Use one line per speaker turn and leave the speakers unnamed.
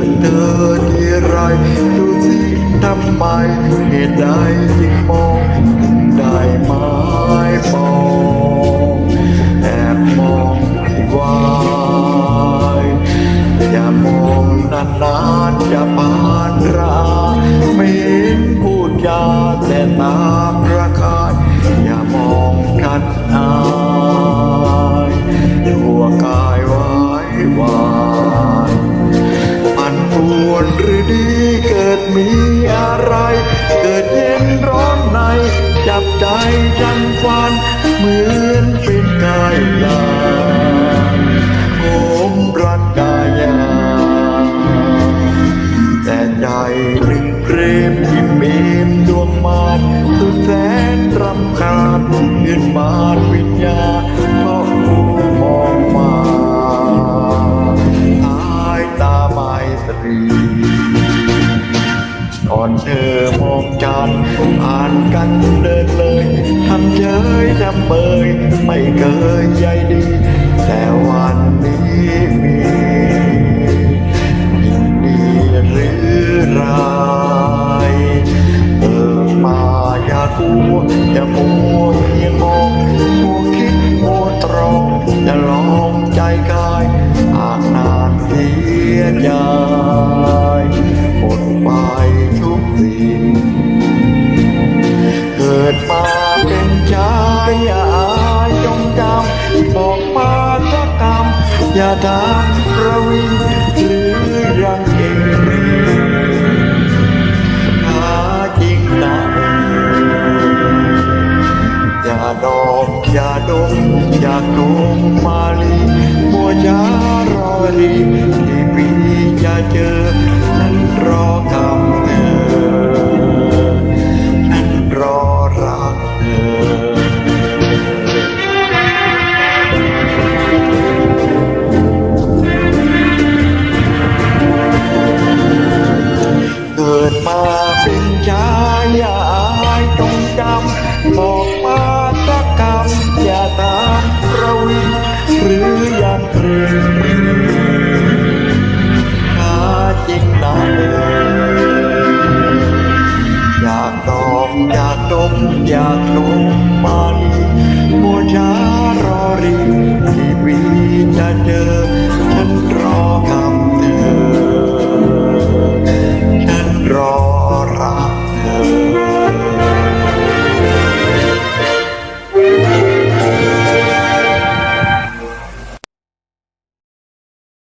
เอเจอเธอที่ไรดูสิทำไมเหตุใดจึงมองได้ไหมมองแอบมองที่วายอย่ามองนานๆจะผ่านราไม่เห็นพูดจาแต่ตาม เกิดมีอะไร เกิดเย็นร้อนใน จับใจจันฟัน เหมือนเป็นกายลางผมรักกายาแต่ใจรึงเพรมยิ้มเอมดวงมานสุดแสนรำคาญยืนมานวิญญาณ ก่อนเธอมองจันอ่านกันเดินเลยทำเฉยทำเบยไม่เคยใยดี แต่วันนี้มียินดีหรือร้ายเออมาอย่ากลัวอย่ามัวเพียงมองมัวคิดมัวตรองอย่าลองใจกาย อาจนานเสียใจ ทุกสิ่งเกิดมาเป็นชายอย่าอายจงจำบอกมาสักคำอย่าทำประวิงหรือยังเก่งหาจริงนะอย่าดอกอย่าดมอย่าดมมาลีมัวจ ดมาเป็นชายาอายต้องจำบอกมาตะกคำอย่าตามระวิหรืออย่างอื่นข้าจริงนายอยากตอบอยากดมอยากลงมันมัวช้ารอรี